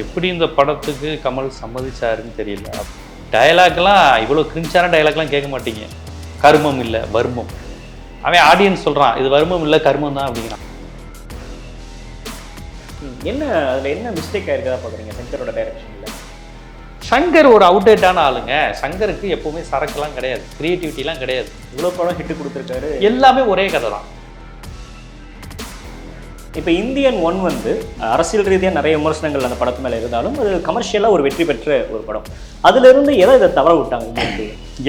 எப்படி இந்த படத்துக்கு கமல் சம்மதிச்சாருன்னு தெரியல. டயலாக்லாம் இவ்வளோ கிரிஞ்சான டயலாக்லாம் கேட்க மாட்டீங்க. கர்மம் இல்லை வர்மம். அவன் ஆடியன்ஸ் சொல்கிறான் இது வர்மம் இல்லை கர்மம் தான் அப்படிங்கிறான். என்ன அதில் என்ன மிஸ்டேக் ஆயிருக்கதா பார்க்குறீங்க சங்கரோட டைரக்ஷனில் சங்கர் ஒரு அவுடேட்டான ஆளுங்க. சங்கருக்கு எப்பவுமே சரக்குலாம் கிடையாது கிரியேட்டிவிட்டிலாம் கிடையாது. இவ்வளோ படம் ஹிட் கொடுத்துருக்காரு. எல்லாமே ஒரே கதை தான் இப்போ இந்தியன் ஒன் வந்து அரசியல் ரீதியாக நிறைய விமர்சனங்கள் அந்த படத்து மேலே இருந்தாலும் அது கமர்ஷியலாக ஒரு வெற்றி பெற்ற ஒரு படம். அதுலேருந்து எதை இதை தவற விட்டாங்க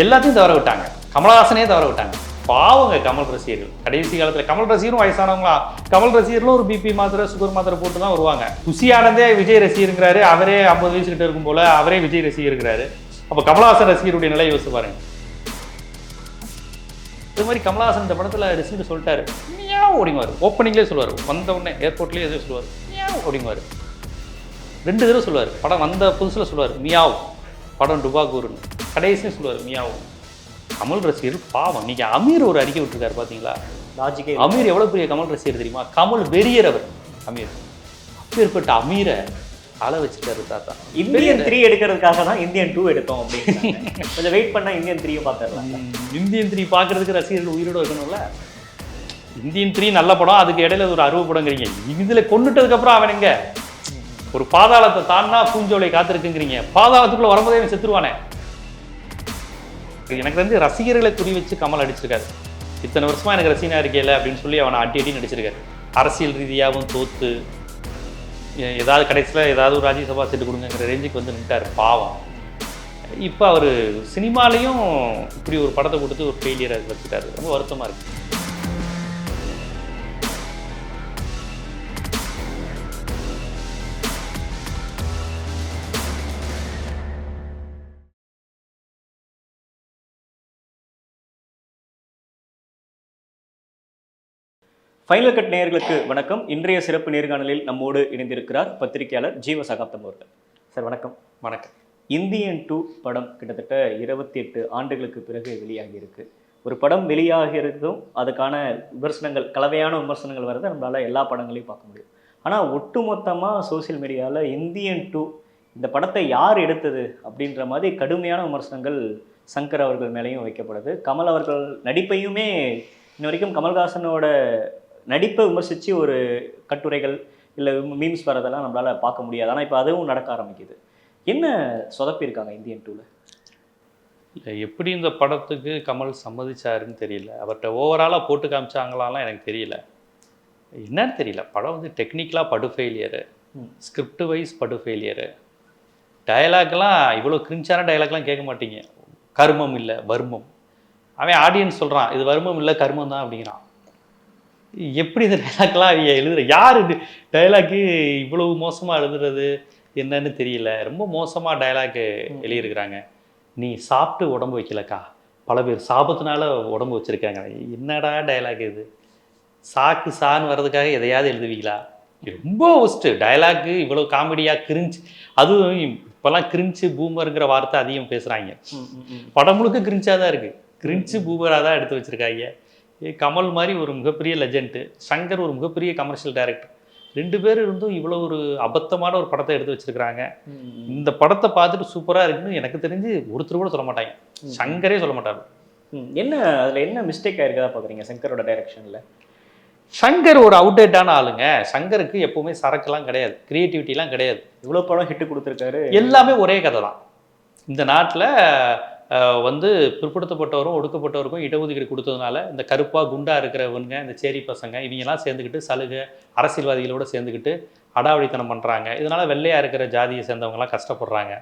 எல்லாத்தையும் தவற விட்டாங்க. கமலஹாசனே தவற விட்டாங்க. பாவங்க கமல் ரசிகர்கள். கடைசி காலத்தில் கமல் ரசிகரும் வயசானவங்களா? கமல் ரசிகர்களும் ஒரு பிபி மாத்திரை சுகர் மாத்திரை போட்டு தான் வருவாங்க. குஷி ஆனந்தே விஜய் ரசிகருங்கிறாரு. அவரே ஐம்பது வயசு கிட்ட இருக்கும் போல அவரே விஜய் ரசிகருங்கிறாரு. அப்போ கமலஹாசன் ரசிகருடைய நிலை யோசிச்சு பாருங்க. இது மாதிரி கமலஹாசன் இந்த படத்தில் ரசிகர் சொல்லிட்டாரு. மியாவ் ஓடிங்குவார் ஓப்பனிங்லேயே சொல்லுவார். வந்த உடனே ஏர்போர்ட்லேயே எதுவும் சொல்லுவார். மியாவ் ஓடிங்குவார் ரெண்டு தடவை சொல்லுவார். படம் வந்த புதுசில் சொல்லுவார். மியாவ். படம் டுபாகூர்னு கடைசியும் சொல்லுவார் மியாவ். கமல் ரசிகர் பாவம். இன்னைக்கு அமீர் ஒரு அறிக்கை விட்டுருக்காரு பார்த்தீங்களா லாஜிக்கே அமீர் எவ்வளோ பெரிய கமல் ரசிகர் தெரியுமா? கமல் வெறியர் அவர் அமீர். அப்பேற்பட்ட அமீரை அழ வச்சுட்டாரு தாத்தா. இந்தியன் த்ரீ எடுக்கிறதுக்காக தான் இந்தியன் டூ எடுத்தோம் அப்படின்னு. கொஞ்சம் வெயிட் பண்ணா இந்தியன் த்ரீயை பார்த்துடலாம். இந்தியன் த்ரீ பார்க்கறதுக்கு ரசிகர்கள் உயிரோட இருக்கணும்ல. இந்தியன் த்ரீ நல்ல படம் அதுக்கு இடையில ஒரு அறுவை படங்கிறீங்க. இதுல கொண்டுட்டதுக்கு அப்புறம் அவன் எங்க? ஒரு பாதாளத்தை தாண்டா பூஞ்சோலை காத்திருக்குங்கிறீங்க. பாதாளத்துக்குள்ள வரும்போதே அவன் செத்துருவானே. எனக்கு வந்து ரசிகர்களை குறி வச்சு கமல் அடிச்சிருக்காரு. இத்தனை வருஷமா எனக்கு ரசிகனா இருக்கேல அப்படின்னு சொல்லி அவனை அட்டி அட்டி நடிச்சிருக்காரு. அரசியல் ரீதியாகவும் தோத்து ஏதாவது கடைசியில் ஏதாவது ஒரு ராஜ்யசபா சீட்டு கொடுங்கிற ரேஞ்சுக்கு வந்து நின்ட்டார் பாவம். இப்போ அவர் சினிமாலையும் இப்படி ஒரு படத்தை கொடுத்து ஒரு ஃபெயிலியரை வச்சுட்டாரு. ரொம்ப வருத்தமாக இருக்குது ஃபைனல் கட் நேயர்களுக்கு வணக்கம். இன்றைய சிறப்பு நேர்காணலில் நம்மோடு இணைந்திருக்கிறார் பத்திரிகையாளர் ஜீவ சகாப்தம் அவர்கள். சார் வணக்கம். வணக்கம். இந்தியன் டூ படம் கிட்டத்தட்ட இருபத்தி எட்டு ஆண்டுகளுக்கு பிறகு வெளியாகி இருக்கு ஒரு படம் வெளியாகிறதும் அதுக்கான விமர்சனங்கள் கலவையான விமர்சனங்கள் வரதை நம்மளால எல்லா படங்களையும் பார்க்க முடியும். ஆனால் ஒட்டுமொத்தமாக சோஷியல் மீடியாவில் இந்தியன் டூ இந்த படத்தை யார் எடுத்தது அப்படின்ற மாதிரி கடுமையான விமர்சனங்கள் சங்கர் அவர்கள் மேலேயும் வைக்கப்படுது. கமல் அவர்கள் நடிப்பையுமே இன்ன வரைக்கும் கமல்ஹாசனோட நடிப்பை விமர்சித்து ஒரு கட்டுரைகள் இல்லை மீம்ஸ் வரதெல்லாம் நம்மளால் பார்க்க முடியாது. ஆனால் இப்போ அதுவும் நடக்க ஆரம்பிக்குது. என்ன சொதப்பியிருக்காங்க இந்தியன் டூவில் இல்லை எப்படி இந்த படத்துக்கு கமல் சம்மதிச்சாருன்னு தெரியல. அவர்கிட்ட ஓவராலாக போட்டு காமிச்சாங்களாலாம் எனக்கு தெரியல. என்னன்னு தெரியல. படம் வந்து டெக்னிக்கலாக படு ஃபெயிலியரு. ஸ்கிரிப்ட் வைஸ் படு ஃபெயிலியரு டயலாக்லாம் இவ்வளோ கிரிஞ்சான டயலாக்லாம் கேட்க மாட்டீங்க. கர்மம் இல்லை வர்மம். அவன் ஆடியன்ஸ் சொல்கிறான் இது வர்மம் இல்லை கர்மம் தான் அப்படிங்கிறான். எப்படி இந்த டைலாக்லாம் அவங்க எழுதுற யார் இது? டைலாக்கு இவ்வளவு மோசமாக எழுதுறது என்னன்னு தெரியல. ரொம்ப மோசமாக டைலாக் எழுதியிருக்கிறாங்க. நீ சாப்பிட்டு உடம்பு வைக்கலக்கா? பல பேர் சாபத்தினால உடம்பு வச்சிருக்காங்க. என்னடா டைலாக் இது? சாக்கு சான்னு வர்றதுக்காக எதையாவது எழுதுவீங்களா? ரொம்ப ஒஸ்ட்டு டயலாக்கு இவ்வளோ காமெடியாக கிரிஞ்சு அதுவும் இப்போல்லாம் கிரிஞ்சு பூமருங்கிற வார்த்தை அதிகம் பேசுகிறாங்க படம் முழுக்க கிரிஞ்சாக தான் இருக்குது கிரிஞ்சு பூமராக தான் எடுத்து வச்சுருக்காங்க. கமல் மாதிரி ஒரு மிகப்பெரிய லெஜெண்ட்டு சங்கர் ஒரு மிகப்பெரிய கமர்ஷியல் டைரக்டர் ரெண்டு பேர் இருந்தும் இவ்வளோ ஒரு அபத்தமான ஒரு படத்தை எடுத்து வச்சிருக்காங்க இந்த படத்தை பார்த்துட்டு சூப்பராக இருக்குன்னு எனக்கு தெரிஞ்சு ஒருத்தர் கூட சொல்ல மாட்டாங்க. சங்கரே சொல்ல மாட்டார். என்ன அதில் என்ன மிஸ்டேக் ஆயிருக்கதா பார்க்குறீங்க சங்கரோட டைரக்ஷனில் சங்கர் ஒரு அவுடேட்டான ஆளுங்க. சங்கருக்கு எப்பவுமே சரக்குலாம் கிடையாது. கிரியேட்டிவிட்டிலாம் கிடையாது. இவ்வளோ படம் ஹிட் கொடுத்துருக்காரு. எல்லாமே ஒரே கதை தான் இந்த நாட்டில் வந்து பிற்படுத்தப்பட்டவரும் ஒடுக்கப்பட்டவருக்கும் இடஒதுக்கீடு கொடுத்ததுனால இந்த கருப்பா குண்டா இருக்கிறவங்க இந்த சேரி பசங்க இவங்கெல்லாம் சேர்ந்துக்கிட்டு சலுகை அரசியல்வாதிகளோட சேர்ந்துக்கிட்டு அடாவடித்தனம் பண்ணுறாங்க இதனால வெள்ளையா இருக்கிற ஜாதியை சேர்ந்தவங்கலாம் கஷ்டப்படுறாங்க.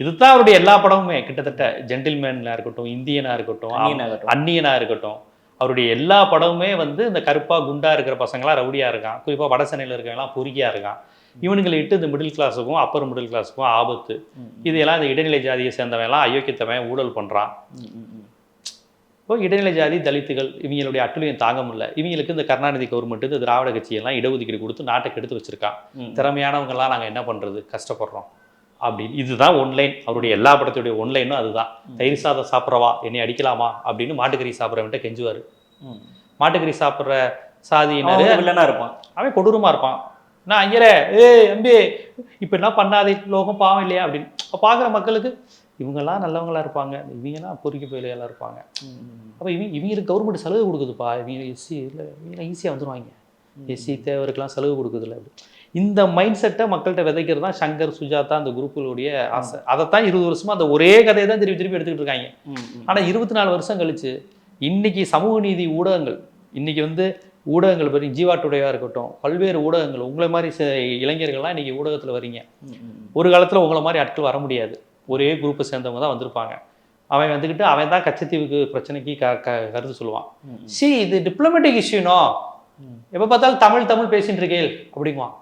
இதுதான் அவருடைய எல்லா படமுமே. கிட்டத்தட்ட ஜென்டில்மேனாக இருக்கட்டும் இந்தியனாக இருக்கட்டும். அந்நியனாக இருக்கட்டும். அவருடைய எல்லா படமுமே வந்து இந்த கருப்பா குண்டா இருக்கிற பசங்களாம் ரவுடியா இருக்கான். குறிப்பாக வட சென்னையில் இருக்கவங்கலாம் பொறுக்கியா இருக்கான். இவனுங்களை இட்டு இந்த மிடில் கிளாஸுக்கும் அப்பர் மிடில் கிளாஸுக்கும் ஆபத்து. இதெல்லாம் இந்த இடைநிலை ஜாதியை சேர்ந்தவன்லாம் அயோக்கியத்தவன் ஊழல் பண்ணுறான் இப்போ இடைநிலை ஜாதி தலித்துகள் இவங்களுடைய அட்டுழியம் தாங்க முடியல. இவங்களுக்கு இந்த கருணாநிதி கவர்மெண்ட் இந்த திராவிட கட்சியெல்லாம் இடஒதுக்கீடு கொடுத்து நாட்டை கெடுத்து வச்சிருக்கான். திறமையானவங்கெல்லாம் நாங்கள் என்ன பண்ணுறது கஷ்டப்படுறோம். அப்படின்னு. இதுதான் ஒன்லைன் அவருடைய எல்லா படத்துடைய ஒன்லைனும் அதுதான். தயிர் சாதம் சாப்பிட்றவா என்னை அடிக்கலாமா? அப்படின்னு மாட்டுக்கறி சாப்பிட்றவன்ட்ட கெஞ்சுவார். மாட்டுக்கறி சாப்பிட்ற சாதியினர் வில்லனா இருப்பான். அவன் கொடூரமாக இருப்பான். நான் ஐயரே ஏய் எம்பி இப்போ என்ன பண்ணாதே லோகம் பாவம் இல்லையா? அப்படின்னு. அப்போ பார்க்குற மக்களுக்கு இவங்கெல்லாம் நல்லவங்களா இருப்பாங்க. இவங்கெல்லாம் பொறுக்கி போயிலையெல்லாம் இருப்பாங்க? அப்போ இவங்க இவங்களுக்கு கவர்மெண்ட் சலுகை கொடுக்குதுப்பா. இவங்க எஸ்சி இல்லை இவங்க ஈஸியாக வந்துருவாங்க. எஸ்சி தேவருக்கெல்லாம் சலுகை கொடுக்குதுல்ல அப்படி இந்த மைண்ட் செட்டை மக்கள்கிட்ட விதைக்கிறது தான் சங்கர் சுஜாதா அந்த குரூப்புகளுடைய ஆசை. அதைத்தான் இருபது வருஷமா அந்த ஒரே கதையை தான் திருப்பி திருப்பி எடுத்துக்கிட்டு இருக்காங்க. ஆனால் இருபத்தி நாலு வருஷம் கழிச்சு இன்னைக்கு சமூக நீதி ஊடகங்கள் இன்னைக்கு வந்து ஊடகங்கள் பற்றி ஜீவா டுடேவா இருக்கட்டும் பல்வேறு ஊடகங்கள் உங்களை மாதிரி ச- இளைஞர்கள்லாம் இன்னைக்கு ஊடகத்தில் வரீங்க. ஒரு காலத்தில் உங்களை மாதிரி ஆட்கள் வர முடியாது. ஒரே குரூப்பை சேர்ந்தவங்க தான் வந்திருப்பாங்க. அவன் வந்துக்கிட்டு அவன் தான் கச்சத்தீவுக்கு பிரச்சனைக்கு க க கருத்து சொல்லுவான். சி இது டிப்ளமேட்டிக் இஷ்யூனோ எப்போ பார்த்தாலும் தமிழ் தமிழ் பேசிட்டு இருக்கேள் அப்படிங்குவான்.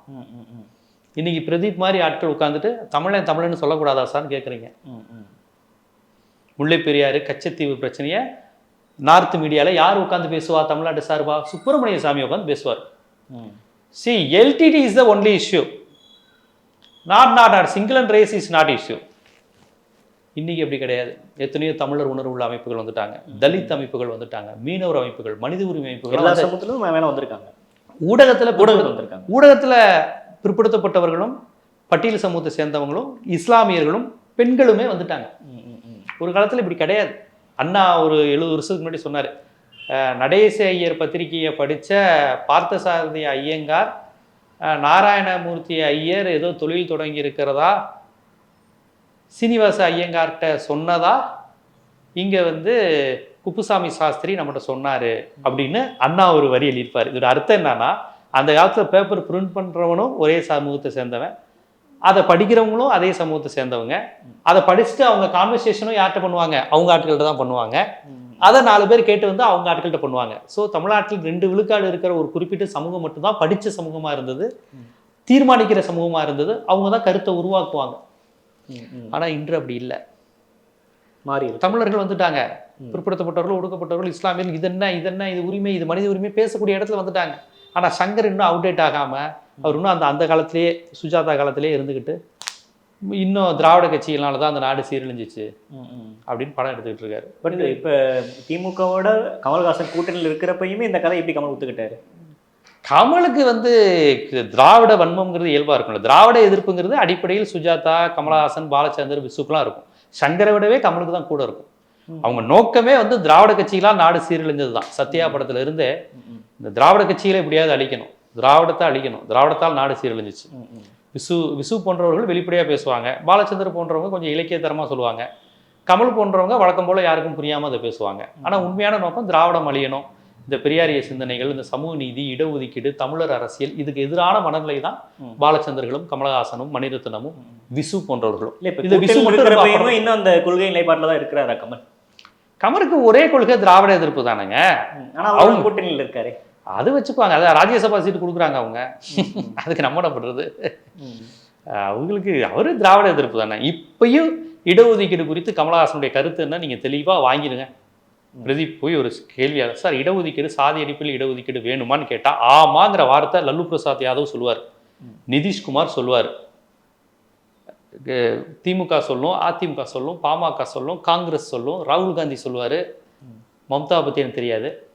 இன்னைக்கு பிரதீப் மாதிரி ஆட்கள் உட்காந்துட்டு தமிழன் தமிழன்னு சொல்லக்கூடாதா சார்னு கேட்குறீங்க முல்லை பெரியாறு கச்சத்தீவு பிரச்சனையை நார்த் மீடியாவில் யார் உட்காந்து பேசுவா? தமிழ்நாட்டு சார்பா? சுப்பிரமணிய சாமி உட்காந்து பேசுவார். See LTTE is the only issue not not not single and race is not issue இன்னைக்கு அப்படி கிடையாது. எத்தனையோ தமிழர் உணர்வு உள்ள அமைப்புகள் வந்துட்டாங்க. தலித் அமைப்புகள் வந்துட்டாங்க. மீனவர் அமைப்புகள் மனித உரிமை அமைப்புகள் எல்லா சமூகத்திலும் மேல வந்திருக்காங்க. ஊடகத்துல ஊடகத்தில் வந்திருக்காங்க. ஊடகத்துல பிற்படுத்தப்பட்டவர்களும் பட்டியல் சமூகத்தை சேர்ந்தவங்களும் இஸ்லாமியர்களும் பெண்களுமே வந்துட்டாங்க. ஒரு காலத்துல இப்படி கிடையாது. அண்ணா ஒரு எழுபது வருஷத்துக்கு முன்னாடி சொன்னார் நடேச ஐயர் பத்திரிகையை படித்த பார்த்தசாரதி ஐயங்கார் நாராயணமூர்த்தி ஐயர் ஏதோ தொழில் தொடங்கி இருக்கிறதா? சீனிவாச ஐயங்கார்கிட்ட சொன்னதா? இங்கே வந்து குப்புசாமி சாஸ்திரி நம்மகிட்ட சொன்னார் அப்படின்னு அண்ணா ஒரு வரி எழுதியிருப்பார். இதோட அர்த்தம் என்னன்னா அந்த காலத்தில் பேப்பர் பிரிண்ட் பண்ணுறவனும் ஒரே சமூகத்தை சேர்ந்தவன். அதை படிக்கிறவங்களும் அதே சமூகத்தை சேர்ந்தவங்க. அதை படிச்சுட்டு அவங்க கான்வர்சேஷனும் யார்கிட்ட பண்ணுவாங்க? அவங்க ஆட்கள்கிட்ட தான் பண்ணுவாங்க. அதை நாலு பேர் கேட்டு வந்து அவங்க ஆட்கள்கிட்ட பண்ணுவாங்க. ஸோ தமிழ்நாட்டில் ரெண்டு விழுக்காடு இருக்கிற ஒரு குறிப்பிட்ட சமூகம் மட்டும்தான் படிச்ச சமூகமா இருந்தது. தீர்மானிக்கிற சமூகமா இருந்தது. அவங்க தான் கருத்தை உருவாக்குவாங்க. ஆனா இன்று அப்படி இல்லை. மாறி தமிழர்கள் வந்துட்டாங்க. பிற்படுத்தப்பட்டவர்கள் ஒடுக்கப்பட்டவர்கள் இஸ்லாமியர்கள் இது என்ன இது என்ன இது உரிமை இது மனித உரிமை பேசக்கூடிய இடத்துல வந்துட்டாங்க. ஆனா சங்கர் இன்னும் அவுடேட் ஆகாம அவர் இன்னும் அந்த அந்த காலத்திலேயே சுஜாதா காலத்திலேயே இருந்துக்கிட்டு இன்னும் திராவிட கட்சிகளால தான் அந்த நாடு சீரழிஞ்சிச்சு. அப்படின்னு படம் எடுத்துக்கிட்டு இருக்காரு. பட் இப்ப திமுகவோட கமல்ஹாசன் கூட்டணியில் இருக்கிறப்பயுமே இந்த கதை எப்படி கமல் ஒத்துக்கிட்டாரு. கமலுக்கு வந்து திராவிட வன்மம்ங்கிறது இயல்பா இருக்கும்ல திராவிட எதிர்ப்புங்கிறது அடிப்படையில் சுஜாதா கமலஹாசன் பாலச்சந்தர் விசுக்கெல்லாம் இருக்கும். சங்கரை விடவே கமலுக்கு தான் கூட இருக்கும். அவங்க நோக்கமே வந்து திராவிட கட்சிகளால் நாடு சீரழிஞ்சது தான் சத்யா படத்துல இருந்தே இந்த திராவிட கட்சிகளை எப்படியாவது அழிக்கணும். திராவிடத்தை அழிக்கணும். திராவிடத்தால் நாடு சீரழிஞ்சிச்சு. விசு விசு போன்றவர்கள் வெளிப்படையாக பேசுவாங்க. பாலச்சந்தர் போன்றவங்க கொஞ்சம் இலக்கியத்தரமாக சொல்லுவாங்க. கமல் போன்றவங்க வழக்கம் போல யாருக்கும் புரியாமல் அதை பேசுவாங்க. ஆனால் உண்மையான நோக்கம் திராவிடம் அழியணும். இந்த பெரியாரிய சிந்தனைகள் இந்த சமூக நீதி இடஒதுக்கீடு தமிழர் அரசியல் இதுக்கு எதிரான மனநிலை தான். பாலச்சந்தர்களும் கமலஹாசனும் மணிரத்னமும் விசு போன்றவர்களும். இந்த விசு மட்டும் இன்னும் அந்த கொள்கை நிலைப்பாட்டில் தான் இருக்கிறாரா கமல்? கமருக்கு ஒரே கொள்கை திராவிட எதிர்ப்பு தானேங்க. ஆனா அவங்க கூட்டணியில் இருக்காரு. அது வச்சுக்குவாங்க. அதான் ராஜ்யசபா சீட்டு கொடுக்குறாங்க அவங்க. அதுக்கு நம்ம என்ன அஹ் அவங்களுக்கு அவரு திராவிட எதிர்ப்பு தானே. இப்பயும் இடஒதுக்கீடு குறித்து கமலஹாசனுடைய கருத்து என்ன? நீங்க தெளிவா வாங்கிடுங்க. பிரதீப் போய் ஒரு கேள்வியாக சார் இடஒதுக்கீடு சாதி அடிப்பில் இடஒதுக்கீடு வேணுமான்னு கேட்டா ஆமாங்கிற வார்த்தை லல்லு பிரசாத் யாதவ் சொல்லுவார். நிதிஷ்குமார் சொல்லுவார். திமுக சொல்லும் அதிமுக சொல்லும் பாமக சொல்லும் காங்கிரஸ் சொல்லும் ராகுல் காந்தி சொல்லுவார். மம்தா பத்தி எனக்கு தெரியாது.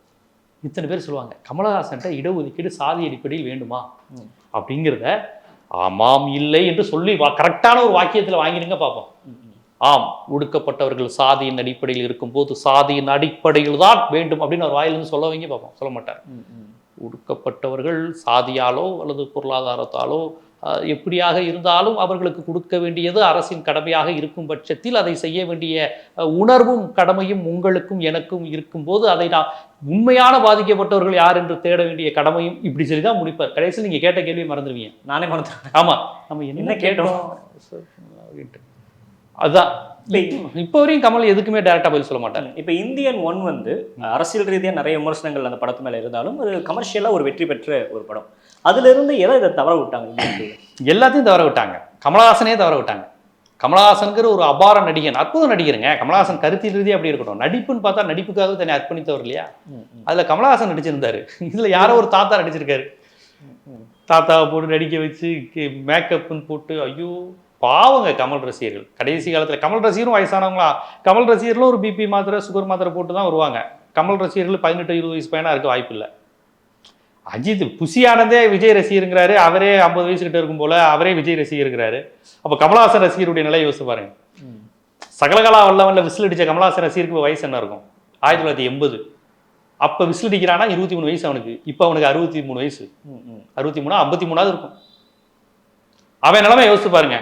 இத்தனை பேர் சொல்லுவாங்க கமலஹாசன்ட்ட இடஒதுக்கீடு சாதி அடிப்படையில் வேண்டுமா. அப்படிங்கிறத ஆமாம் இல்லை என்று சொல்லி கரெக்டான ஒரு வாக்கியத்தில் வாங்கிடுங்க பார்ப்போம். ஆம் ஒடுக்கப்பட்டவர்கள் சாதியின் அடிப்படையில் இருக்கும்போது சாதியின் அடிப்படையில் தான் வேண்டும் அப்படின்னு அவர் வாயிலிருந்து சொல்ல வைங்க பார்ப்போம் சொல்ல மாட்டார். ஒடுக்கப்பட்டவர்கள் சாதியாலோ அல்லது பொருளாதாரத்தாலோ எப்படியாக இருந்தாலும் அவர்களுக்கு கொடுக்க வேண்டியது அரசின் கடமையாக இருக்கும் பட்சத்தில் அதை செய்ய வேண்டிய உணர்வும் கடமையும் உங்களுக்கும் எனக்கும் இருக்கும்போது அதை நான் உண்மையான பாதிக்கப்பட்டவர்கள் யார் என்று தேட வேண்டிய கடமையும் இப்படி சொல்லி தான் முடிப்பார் கடைசியில் நீங்க கேட்ட கேள்வியை மறந்துடுவீங்க. நானே மறந்துட்டேன் ஆமா. நம்ம என்ன கேட்டோம்? அப்படின்ட்டு. அதுதான் இப்போ வரையும் கமல் எதுக்குமே டேரக்டா பதில் சொல்ல மாட்டார். இப்ப இந்தியன் ஒன் வந்து அரசியல் ரீதியா நிறைய விமர்சனங்கள் அந்த படத்து மேல இருந்தாலும் அது கமர்ஷியலா ஒரு வெற்றி பெற்ற ஒரு படம். அதுல இருந்து எதை இதை தவற விட்டாங்க? எல்லாத்தையும் தவற விட்டாங்க. கமலஹாசனே தவற விட்டாங்க. கமலஹாசன்கிற ஒரு அபார நடிகன் அற்புத நடிகருங்க. கமலஹாசன் கருத்தியல் ரீதியாக அப்படி இருக்கட்டும். நடிப்புன்னு பார்த்தா நடிப்புக்காக தன்னை அர்ப்பணித்தவர் இல்லையா? அதுல கமலஹாசன் நடிச்சிருந்தாரு. இதுல யாரோ ஒரு தாத்தா நடிச்சிருக்காரு. தாத்தாவை போட்டு நடிக்க வச்சு மேக்கப்னு போட்டு ஐயோ பாவங்க கமல் ரசிகர்கள். கடைசி காலத்துல கமல் ரசிகரும் வயசானவங்களா? கமல் ரசிகர்களும் ஒரு பிபி மாத்திரை சுகர் மாத்திரை போட்டு தான் வருவாங்க. கமல் ரசிகர்கள் பதினெட்டு இருபது வயசு பையனா இருக்க வாய்ப்பு இல்லை அஜித் புசியானதே விஜய் ரசிகருங்கிறாரு. அவரே ஐம்பது வயசு கிட்ட இருக்கும் போல அவரே விஜய் ரசிகருங்கிறாரு. அப்போ கமலஹாசன் ரசிகருடைய நிலை யோசிச்சு பாருங்க. சகலகலா வல்லவன்ல விசில் அடிச்ச கமலஹாசன் ரசிகருக்கு வயசு என்ன இருக்கும்? ஆயிரத்தி தொள்ளாயிரத்தி எண்பது. அப்போ விசில் அடிக்கிறானா இருபத்தி மூணு வயசு அவனுக்கு. இப்போ அவனுக்கு அறுபத்தி மூணு வயசு. அறுபத்தி மூணா ஐம்பத்தி மூணாவது இருக்கும். அவன் நிலைமை யோசிச்சு பாருங்க.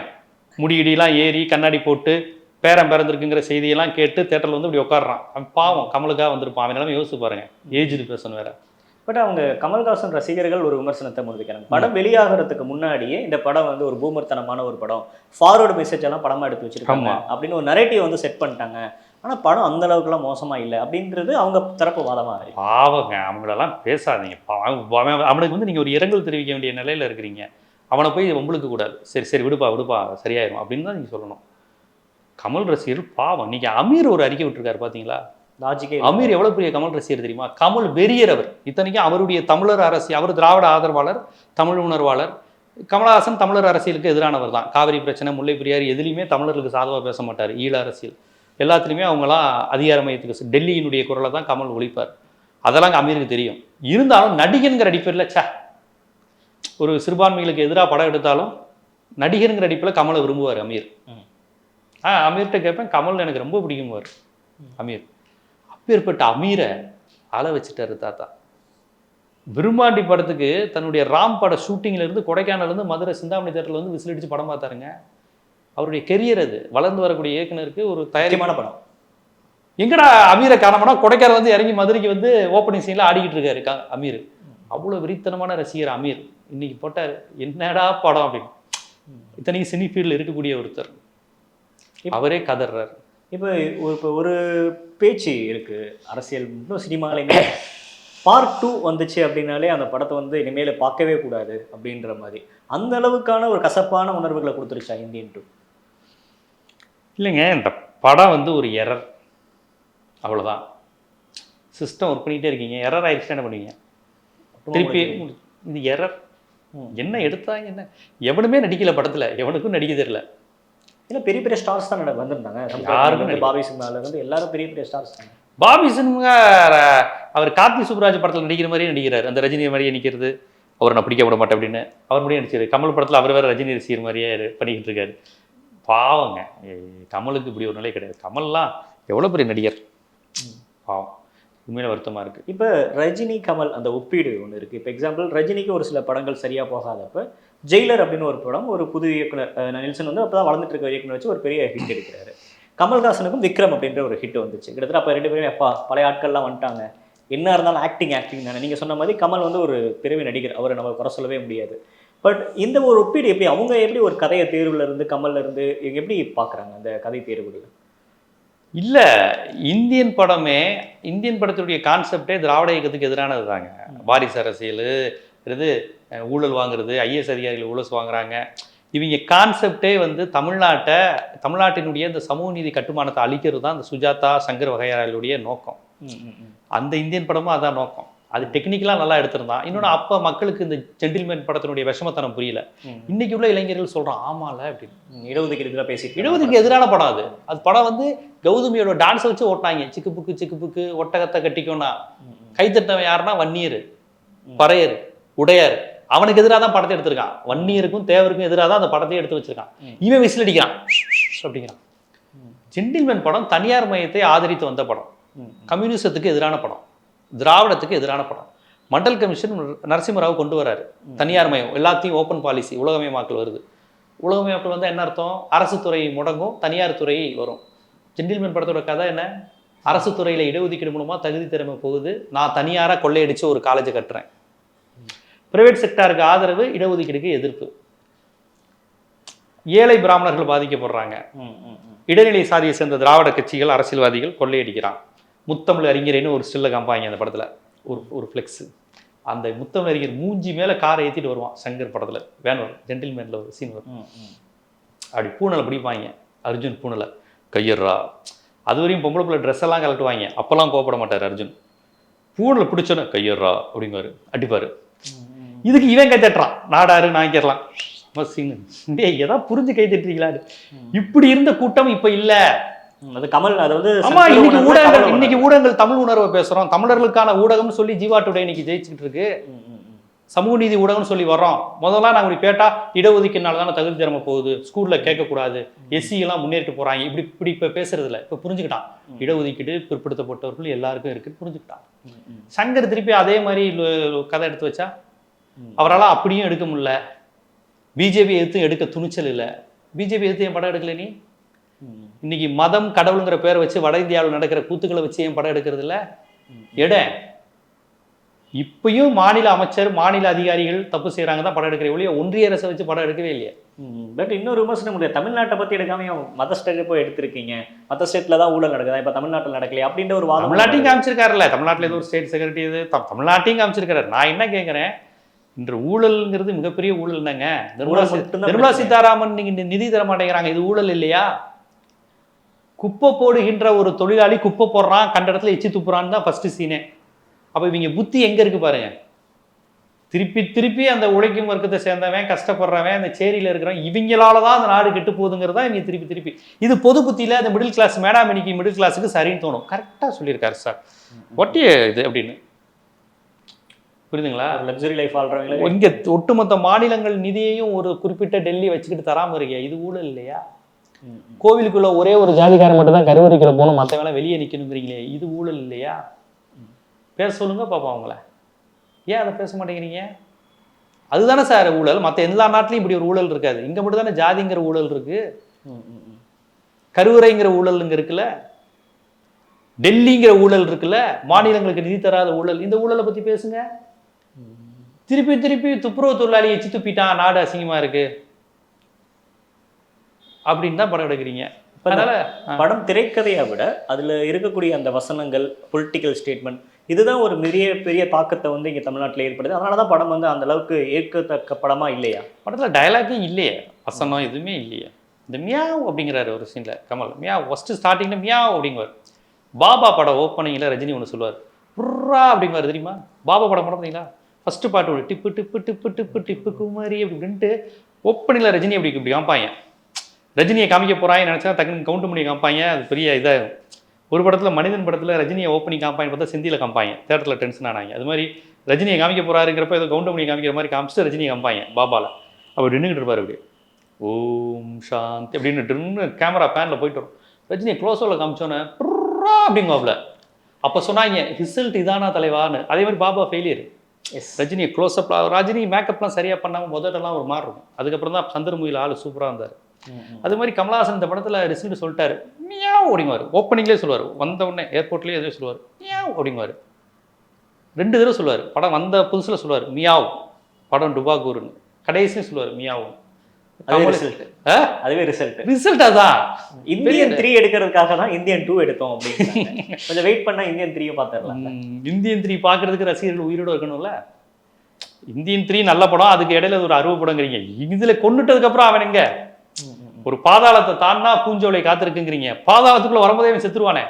முடியிடிலாம் ஏறி கண்ணாடி போட்டு பேரன் பிறந்திருக்குங்கிற செய்தியெல்லாம் கேட்டு தேட்டரில் வந்து இப்படி உட்காடுறான் அவன் பாவம் கமலுக்காக வந்திருப்பான். அவன் நிலைமை யோசிச்சு பாருங்க. ஏஜ்டு பர்சன் வேற. பட் அவங்க கமல்ஹாசன் ரசிகர்கள் ஒரு விமர்சனத்தை முன்வைக்கிறாங்க. படம் வெளியாகிறதுக்கு முன்னாடியே இந்த படம் வந்து ஒரு பூமர்த்தனமான ஒரு படம். ஃபார்வர்டு மெசேஜ் எல்லாம் படமா எடுத்து வச்சிருக்காங்க. அப்படின்னு ஒரு நரேட்டிவ் வந்து செட் பண்ணிட்டாங்க. ஆனா படம் அந்த அளவுக்குலாம் மோசமா இல்லை அப்படின்றது அவங்க தரப்பு வாதமா இருக்கு. பாவங்க. அவங்களெல்லாம் பேசாதீங்க. அவனுக்கு வந்து நீங்கள் ஒரு இரங்கல் தெரிவிக்க வேண்டிய நிலையில் இருக்கிறீங்க. அவனை போய் உங்களுக்கு கூடாது சரி சரி விடுப்பா விடுப்பா சரியாயிரும் அப்படின்னு தான் நீங்கள் சொல்லணும். கமல் ரசிகர் பாவம். இன்னைக்கு அமீர் ஒரு அறிக்கை விட்டுருக்காரு பார்த்தீங்களா லாஜிக்கே அமீர் எவ்வளவு பெரிய கமல் ரசிகர் தெரியுமா? கமல் வெறியர் அவர். இத்தனைக்கும் அவருடைய தமிழர் அரசியல் அவர் திராவிட ஆதரவாளர் தமிழ் உணர்வாளர். கமலஹாசன் தமிழர் அரசியலுக்கு எதிரானவர் தான். காவிரி பிரச்சனை முல்லை பெரியார் எதுலையுமே தமிழர்களுக்கு சாதகமாக பேச மாட்டார். ஈழ அரசியல். எல்லாத்துலேயுமே அவங்களாம் அதிகார மையத்துக்கு ச- டெல்லியினுடைய குரலை தான் கமல் ஒழிப்பார். அதெல்லாம் அமீருக்கு தெரியும். இருந்தாலும் நடிகன்கிற அடிப்படையில் ச்சே! ஒரு சிறுபான்மைகளுக்கு எதிராக படம் எடுத்தாலும் நடிகருங்கிற அடிப்படையில் கமலை விரும்புவார் அமீர். ஆ அமீர்கிட்ட கேட்பேன் கமல் எனக்கு ரொம்ப பிடிக்கும்வார் அமீர். அப்பேற்பட்ட அமீரை அழ வச்சுட்டாரு தாத்தா. விரும்மாண்டி படத்துக்கு தன்னுடைய ராம் பட ஷூட்டிங்ல இருந்து கொடைக்கானல்ல இருந்து மதுரை சிந்தாமணி தேட்டர்ல வந்து விசில் படம் பார்த்தாருங்க. அவருடைய கெரியர் அது. வளர்ந்து வரக்கூடிய இயக்குனருக்கு ஒரு தயாரிமான படம். எங்கடா அமீரை காணோம்னா கொடைக்கானல் வந்து இறங்கி மதுரைக்கு வந்து ஓப்பனிங் சீன்ல ஆடிக்கிட்டு இருக்காரு அமீர். அவ்வளோ வெறித்தனமான ரசிகர் அமீர். இன்னைக்கு போட்டார். என்னடா படம் அப்படின்னு. இத்தனைக்கும் சினி ஃபீல்டில் இருக்கக்கூடிய ஒருத்தர். அவரே கதறாரு இப்போ ஒரு இப்போ ஒரு பேச்சு இருக்கு. அரசியல் இன்னும் சினிமாலையுமே பார்ட் டூ வந்துச்சு அப்படின்னாலே அந்த படத்தை வந்து இனிமேல் பார்க்கவே கூடாது அப்படின்ற மாதிரி. அந்த அளவுக்கான ஒரு கசப்பான உணர்வுகளை கொடுத்துருச்சா இந்தியன் டூ இல்லைங்க இந்த படம் வந்து ஒரு எரர் அவ்வளோதான் சிஸ்டம் ஒர்க் பண்ணிகிட்டே இருக்கீங்க. எரர் ஆயிடுச்சுன்னா என்ன பண்ணுவீங்க? திருப்பி இது எரர் என்ன எடுத்தா என்ன? எவனுமே நடிக்கல படத்துல. எவனுக்கும் நடிக்க தெரியல. இல்லை பெரிய பெரிய ஸ்டார்ஸ் தான் வந்திருந்தாங்க. யாருமே பாபி சிம்மால இருந்து எல்லாரும் பெரிய பெரிய ஸ்டார்ஸ் தாங்க பாபி சின்ஹா அவர் கார்த்தி சுப்ராஜ் படத்துல நடிக்கிற மாதிரியே நடிக்கிறார். அந்த ரஜினி மாதிரியே நிற்கிறது அவர் நான் பிடிக்க விட மாட்டேன் அப்படின்னு. அவர் முடியும் நடிச்சாரு கமல் படத்துல அவர் வேற ரஜினி ரசிகர் மாதிரியே பண்ணிக்கிட்டு இருக்காரு. பாவங்க. கமலுக்கு இப்படி ஒரு நிலை கிடையாது. கமல்லாம் எவ்வளோ பெரிய நடிகர். பாவம். உண்மையில வருத்தமா இருக்கு. இப்போ ரஜினி கமல் அந்த ஒப்பீடு ஒன்று இருக்குது இப்போ எக்ஸாம்பிள் ரஜினிக்கு ஒரு சில படங்கள் சரியாக போகாதப்ப ஜெயிலர் அப்படின்னு ஒரு படம் ஒரு புது இயக்குனர் நெல்சன் வந்து அப்போ தான் வளர்ந்துட்டு இருக்க இயக்குனர் வச்சு ஒரு பெரிய ஹிட் எடுக்கிறாரு. கமல்ஹாசனுக்கும் விக்ரம் அப்படின்ற ஒரு ஹிட் வந்துச்சு. கிட்டத்தட்ட அப்போ ரெண்டு பேரும் அப்பா பழைய ஆட்கள்லாம் வந்துட்டாங்க. என்ன இருந்தாலும் ஆக்டிங் ஆக்டிங் தானே. நீங்கள் சொன்ன மாதிரி கமல் வந்து ஒரு பெருமை நடிகர். அவரை நம்ம குறை சொல்லவே முடியாது. பட் இந்த ஒரு ஒப்பீடு எப்படி அவங்க எப்படி ஒரு கதையை தேர்வுல இருந்து கமல்ல இருந்து எப்படி பார்க்குறாங்க அந்த கதை தேர்வுகள் இல்ல இந்தியன் படமே இந்தியன் படத்துடைய கான்செப்டே திராவிட இயக்கத்துக்கு எதிரானது தாங்க வாரிசு அரசியல் இது ஊழல் வாங்குறது ஐஏஎஸ் அதிகாரிகள் ஊழல் வாங்குறாங்க. இவங்க கான்செப்டே வந்து தமிழ்நாட்டை தமிழ்நாட்டினுடைய இந்த சமூக நீதி கட்டுமானத்தை அழிக்கிறது தான் இந்த சுஜாதா சங்கர் வகையாளுடைய நோக்கம். அந்த இந்தியன் படமும் அதான் நோக்கம். அது டெக்னிக்கலாக நல்லா எடுத்திருந்தான். இன்னொன்று அப்போ மக்களுக்கு இந்த ஜென்டில்மேன் படத்தினுடைய விஷமத்தனம் புரியல. இன்னைக்கு உள்ள இளைஞர்கள் சொல்றான் ஆமால அப்படின்னு. இடஒதுக்கீடு இதில் பேசிட்டு இருபதுக்கு எதிரான படம் அது. அது படம் வந்து கௌதமியோட டான்ஸை வச்சு ஓட்டினாங்க. சிக்கு புக்கு சிக்கு புக்கு ஒட்டகத்தை கட்டிக்கோனா கைத்தட்டவன் யாருன்னா வன்னியர் பறையர் உடையார். அவனுக்கு எதிராக தான் படத்தை எடுத்திருக்கான். வன்னியருக்கும் தேவருக்கும் எதிராக தான் அந்த படத்தையே எடுத்து வச்சிருக்கான். இவன் விசில் அடிக்கிறான். அப்படிங்கிறான். ஜென்டில்மேன் படம் தனியார் மையத்தை ஆதரித்து வந்த படம். கம்யூனிசத்துக்கு எதிரான படம். திராவிடத்துக்கு எதிரான படம். மண்டல் கமிஷன் நரசிம்மராவ் கொண்டு வராரு. தனியார் மயம். எல்லாத்தையும் ஓப்பன் பாலிசி உலகமயமாக்கல் வருது. உலகமயமாக்கல் வந்து என்ன அர்த்தம்? அரசு துறை முடங்கும் தனியார் துறை வரும். ஜென்டில்மேன் படத்தோட கதை என்ன? அரசு துறையில் இடஒதுக்கீடு மூலமாக தகுதி திறமை போகுது. நான் தனியாராக கொள்ளையடிச்சு ஒரு காலேஜை கட்டுறேன். பிரைவேட் செக்டாருக்கு ஆதரவு இடஒதுக்கீடுக்கு எதிர்ப்பு. ஏழை பிராமணர்கள் பாதிக்கப்படுறாங்க. இடைநிலை சாதியை சேர்ந்த திராவிட கட்சிகள் அரசியல்வாதிகள் கொள்ளையடிக்கிறான். முத்தமிழ் அறிஞரேன்னு ஒரு ஸ்டில்ல காமிப்பாங்க அந்த படத்துல. ஒரு ஒரு ஃப்ளெக்ஸ் அந்த முத்தமிழ் அறிஞர் மூஞ்சி மேல காரை ஏத்திட்டு வருவான் சங்கர் படத்துல. வேன் வரும் ஜென்டில்மேன்ல ஒரு சீன் வரும். அப்படி பூனலை பிடிப்பாங்க. அர்ஜுன் பூனலை. கையர்றா அது வரையும் பொம்பளை பிள்ளை ட்ரெஸ் எல்லாம் கலட்டுவாங்க அப்பெல்லாம் கோவப்பட மாட்டார் அர்ஜுன். பூனலை பிடிச்சோன்னு கையர்றா அப்படிங்குவாரு அடிப்பாரு. இதுக்கு இவன் கை தட்டுறான். நாடாரு நாய்க்கிறலாம் டேய் ஏதாவது புரிஞ்சு கை தட்டுறீங்களா இப்படி இருந்த கூட்டம் இப்ப இல்ல. அது கமல் அது வந்து ஆமா இன்னைக்கு ஊடகங்கள் இன்னைக்கு. ஊடகங்கள் தமிழ் உணர்வை பேசுறோம். தமிழர்களுக்கான ஊடகம்னு சொல்லி ஜீவா டுடே இன்னைக்கு ஜெயிச்சுக்கிட்டு இருக்கு. சமூக நீதி ஊடகம்னு சொல்லி வர்றோம். முதல்ல நாங்கள் இப்படி கேட்டால் இடஒதுக்கீடுனால தானே தகுதி திறமை போகுது. ஸ்கூலில் கேட்கக்கூடாது. எஸ்சி எல்லாம் முன்னேறிட்டு போகிறாங்க இப்படி இப்படி இப்போ பேசுறது இல்ல இப்போ புரிஞ்சுக்கிட்டான். இடஒதுக்கீடு பிற்படுத்தப்பட்டவர்கள் எல்லாருக்கும் இருக்குன்னு புரிஞ்சுக்கிட்டான். சங்கர் திருப்பி அதே மாதிரி கதை எடுத்து வச்சா. அவரால் அப்படியும் எடுக்க முடியல. பிஜேபி எதிர்த்து எடுக்க துணிச்சல் இல்லை. பிஜேபி எதிர்த்து ஏன் படம் எடுக்கல நீ? இன்னைக்கு மதம் கடவுளுங்கிற பேரை வச்சு வட இந்தியாவில் நடக்கிற கூத்துக்களை வச்சு ஏன் படம் எடுக்கிறது இல்ல. எட. இப்பயும் மாநில அமைச்சர் மாநில அதிகாரிகள் தப்பு செய்றாங்க தான் படம் எடுக்கிற ஒழிய ஒன்றிய அரசை வச்சு படம் எடுக்கவே இல்லையே. பட் இன்னொரு விமர்சனம் முடியாது தமிழ்நாட்டை பத்தி எடுக்காம மத ஸ்டேட்டை போய் எடுத்திருக்கீங்க? மத்த ஸ்டேட்ல தான் ஊழல் நடக்குதா? இப்ப தமிழ்நாட்டில் நடக்கலையா? அப்படின்ற ஒரு வாதம் தமிழ்நாட்டையும் காமிச்சிருக்காருல்ல. தமிழ்நாட்டில் ஏதோ ஒரு ஸ்டேட் செக்ரட்டரி இது. தமிழ்நாட்டையும் காமிச்சிருக்காரு. நான் என்ன கேட்குறேன் இன்று ஊழல்ங்கிறது மிகப்பெரிய ஊழல் தாங்க நிர்மலா நிர்மலா. சீதாராமன் நீங்க நிதி தர மாட்டேங்கிறாங்க. இது ஊழல் இல்லையா? குப்பை போடுகின்ற ஒரு தொழிலாளி குப்பை போடுறான் கண்ட இடத்துல எச்சி துப்புறான்னு தான் ஃபர்ஸ்ட் சீனே அப்ப இவங்க புத்தி எங்க இருக்கு பாருங்க. திருப்பி திருப்பி அந்த உழைக்கும் வர்க்கத்தை சேர்ந்தவன் கஷ்டப்படுறவன் அந்த சேரியில இருக்கிறவன் இவங்களால தான் அந்த நாடு கெட்டு போகுதுங்கிறது தான் இவங்க திருப்பி திருப்பி. இது பொது புத்தியில அந்த மிடில் கிளாஸ் மேடாமணிக்கு மிடில் கிளாஸுக்கு சரின்னு தோணும். கரெக்டா சொல்லியிருக்காரு சார் ஒட்டி இது அப்படின்னு? புரியுதுங்களா? லக்ஸுரி லைஃப் வாழ்றவங்களே. இங்க ஒட்டுமொத்த மாநிலங்கள் நிதியையும் ஒரு குறிப்பிட்ட டெல்லி வச்சுக்கிட்டு தராம இருக்கியா? இது ஊழல் இல்லையா. கோவிலுக்குள்ள ஒரே ஒரு ஜாதிக்காரன் மட்டும் தான் கருவறைக்குள்ள போகணும் மற்றவங்களாம் வெளியே நிற்கணுங்கிறீங்களே இது ஊழல் இல்லையா? பேச சொல்லுங்க பாப்பா அவங்கள. ஏன் அதை பேச மாட்டேங்கிறீங்க? அதுதானே சார் ஊழல். மற்ற எல்லா நாட்டிலையும் இப்படி ஒரு ஊழல் இருக்காது. இங்க மட்டும் தானே ஜாதிங்கிற ஊழல் இருக்கு. கருவறைங்கிற ஊழல் இங்க இருக்குல்ல? டெல்லிங்கிற ஊழல் இருக்குல்ல? மாநிலங்களுக்கு நிதி தராத ஊழல். இந்த ஊழலை பத்தி பேசுங்க. திருப்பி திருப்பி துப்புரவு தொழிலாளி எச்சி துப்பிட்டான் நாடு அசிங்கமா இருக்கு. அப்படின்னு தான் படம் எடுக்கிறீங்க. அதனால. படம் திரைக்கதையை விட அதுல இருக்கக்கூடிய அந்த வசனங்கள் பொலிட்டிக்கல் ஸ்டேட்மெண்ட் இதுதான் ஒரு பெரிய பெரிய தாக்கத்தை வந்து இங்க தமிழ்நாட்டில் ஏற்படுது. அதனால தான் படம் வந்து அந்த அளவுக்கு ஏற்கத்தக்க படமா இல்லையா? படத்துல டயலாக்கே இல்லையே. வசனம் எதுவுமே இல்லையே. இந்த மியாவ் அப்படிங்கிறாரு ஒரு சீன்ல கமல். மியாவ் ஃபர்ஸ்ட் ஸ்டார்டிங்ல மியாவ் அப்படிங்குவார். பாபா படம் ஓப்பனிங்ல ரஜினி ஒன்று சொல்லுவார். புர்ரா அப்படிங்குவார் தெரியுமா? பாபா படம் படம் பார்த்தீங்களா? ஃபஸ்ட்டு பாட்டு ஒரு டிப்பு டிப்பு டிப்பு டிப்பு டிப்பு குமாரி அப்படின்ட்டு இப்படின்ட்டு ரஜினி அப்படி இப்படி காமிப்பாங்க. ரஜினியை காமிக்க போறாங்க நினச்சா டக்குன்னு கவுண்ட் பண்ணி காமிப்பாங்க. அது பெரிய இதாகும் ஒரு படத்தில் மனிதன் படத்தில் ரஜினியை ஓப்பனிங் காமிப்பாங்க பார்த்தா சிந்தியில் காமிப்பாங்க. தேட்டரில் டென்ஷன் ஆனாங்க. அது மாதிரி ரஜினியை காமிக்க போறாருங்கிறப்ப ஏதோ கவுண்ட் பண்ணி காமிக்கிற மாதிரி காமிச்சிட்டு ரஜினியை காமிப்பாங்க பாபாவில் அவர் நின்றுக்கிட்டு இருப்பார் அப்படி ஓம் சாந்தி அப்படின்னு கேமரா பேனில் போயிட்டு வரும். ரஜினியை க்ளோஸோவில் காமிச்சோன்னே அப்படிங்குவாப்ல. அப்போ சொன்னாங்க ரிசல்ட் இதானா தலைவான்னு. அதே மாதிரி பாபா ஃபெயிலியர் எஸ் ரஜினியை க்ளோஸ்அப் ரஜினி மேக்கப்லாம் சரியாக பண்ணாமல் முதல்லலாம் ஒரு மாதிரி இருக்கும் அதுக்கப்புறம் தான் சந்திரமுகியில் ஆள் சூப்பராக இருந்தார். அது மாதிரி கமலஹாசன் இந்த படத்தில் ரிசல்ட் சொல்லிட்டாரு. மியாவ் அப்படிங்குவார் ஓப்பனிங்லேயே சொல்லுவார். வந்த உடனே ஏர்போர்ட்லேயே எதுவும் சொல்லுவார். மியாவ் அப்படிங்குவார் ரெண்டு தடவை சொல்லுவார். படம் வந்த புதுசில் சொல்லுவார். மியாவ். படம் டுபாகூர்னு கடைசியும் சொல்லுவார் மியாவ் அதுவே ரிசல்ட் அதான் இந்தியன் த்ரீ எடுக்கிறதுக்காக தான் இந்தியன் டூ எடுத்தோம் அப்படின்னு கொஞ்சம் வெயிட் பண்ணா இந்தியன் த்ரீயை பார்த்துடலாம் இந்தியன் த்ரீ பார்க்கறதுக்கு ரசிகர்கள் உயிரோட இருக்கணும்ல? இந்தியன் த்ரீ நல்ல படம் அதுக்கு இடையில ஒரு அறுவை படங்கிறீங்க. இதுல கொண்டுட்டதுக்கு அப்புறம் அவன் எங்க? ஒரு பாதாளத்தை தாண்டா பூஞ்சோலை காத்திருக்குங்கிறீங்க. பாதாளத்துக்குள்ள வரும்போதே அவன் செத்துருவானே.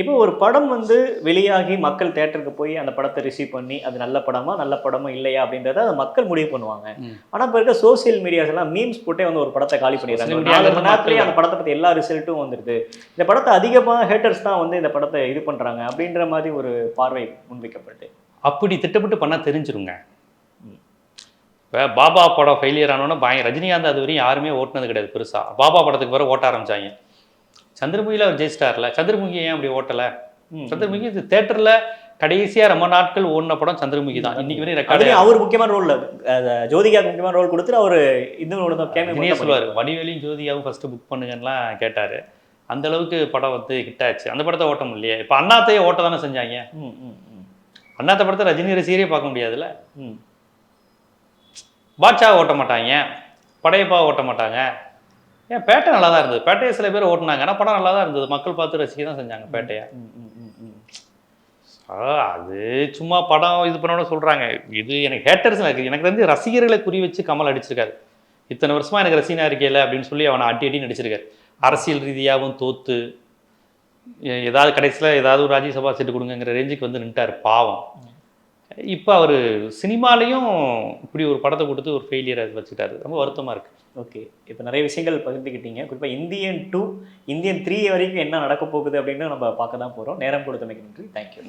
இப்போ ஒரு படம் வந்து வெளியாகி மக்கள் தேட்டருக்கு போய் அந்த படத்தை ரிசீவ் பண்ணி அது நல்ல படமா நல்ல படமா இல்லையா அப்படின்றத அதை மக்கள் முடிவு பண்ணுவாங்க. ம். ஆனா இப்ப இருக்க சோசியல் மீடியாஸ் எல்லாம் மீம்ஸ் போட்டே வந்து ஒரு படத்தை காலி பண்ணிடுறாங்க நாலு மணி நேரத்துலயே அந்த படத்தை பத்தி எல்லா ரிசல்ட்டும் வந்துருது. இந்த படத்தை அதிகமா ஹேட்டர்ஸ் தான் வந்து இந்த படத்தை இது பண்றாங்க அப்படின்ற மாதிரி ஒரு பார்வை முன்வைக்கப்பட்டு. அப்படி திட்டமிட்டு பண்ணா தெரிஞ்சிருங்க. இப்போ பாபா படம் ஃபெயிலியர் ஆனோன்னு பய ரஜினிகாந்த் அது வரையும் யாருமே ஓட்டுனது கிடையாது பெருசா. பாபா படத்துக்கு வர ஓட்ட ஆரம்பிச்சாங்க. சந்திரமுகியில் அவர் ஜெயிச்சிட்டார்ல. சந்திரமுகி ஏன் அப்படி ஓட்டல? சந்திரமுகி இது தேட்டர்ல கடைசியா ரொம்ப நாட்கள் ஓடின படம் சந்திரமுகி தான். இன்னைக்கு வரையும் ரெக்கார்டு அவர் முக்கியமான ரோல் ஜோதிகாக்கு முக்கியமான ரோல் கொடுத்துட்டு அவர் கேமே சொல்லுவார் வடிவேலையும் ஜோதிகாவும் ஃபர்ஸ்ட் புக் பண்ணுங்கன்னுலாம் கேட்டாரு. அந்த அளவுக்கு படம் வந்து ஹிட் ஆச்சு. அந்த படத்தை ஓட்ட முடியலையே இப்போ அண்ணாத்தையே ஓட்ட தானே செஞ்சாங்க. அண்ணாத்த படத்தை ரஜினி ரசிகரே பார்க்க முடியாதுல்ல? பாட்ஷா ஓட்ட மாட்டாங்க. படையப்பா ஓட்ட மாட்டாங்க. ஏன் பேட்டை நல்லா தான் இருந்தது. பேட்டையை சில பேர் ஓட்டினாங்க. ஆனால் படம் நல்லா தான் இருந்தது. மக்கள் பார்த்து ரசிக்க தான் செஞ்சாங்க பேட்டையை. அது சும்மா படம் இது பண்ணணும்னு சொல்றாங்க. இது எனக்கு ஹேட்டர்ஸ் எனக்கு எனக்கு வந்து ரசிகர்களை குறி வச்சு கமல் அடிச்சிருக்காரு. இத்தனை வருஷமா எனக்கு ரசிகனா இருக்கேல அப்படின்னு சொல்லி அவனை அடி அடி நடிச்சிருக்காரு அரசியல் ரீதியாகவும் தோத்து ஏதாவது கடைசியில் ஏதாவது ஒரு ராஜ்யசபா சீட்டு கொடுங்கங்கிற ரேஞ்சுக்கு வந்து நின்ட்டார் பாவம். இப்போ அவர் சினிமாலையும் இப்படி ஒரு படத்தை கொடுத்து ஒரு ஃபெயிலியரை வச்சுட்டாரு. ரொம்ப வருத்தமா இருக்கு. ஓகே. இப்போ நிறைய விஷயங்கள் பகிர்ந்துக்கிட்டீங்க குறிப்பாக இந்தியன் டூ இந்தியன் த்ரீ வரைக்கும் என்ன நடக்க போகுது அப்படின்னு நம்ம பார்க்க தான் போகிறோம் நேரம் கொடுத்தமைக்கு நன்றி. தேங்க்யூ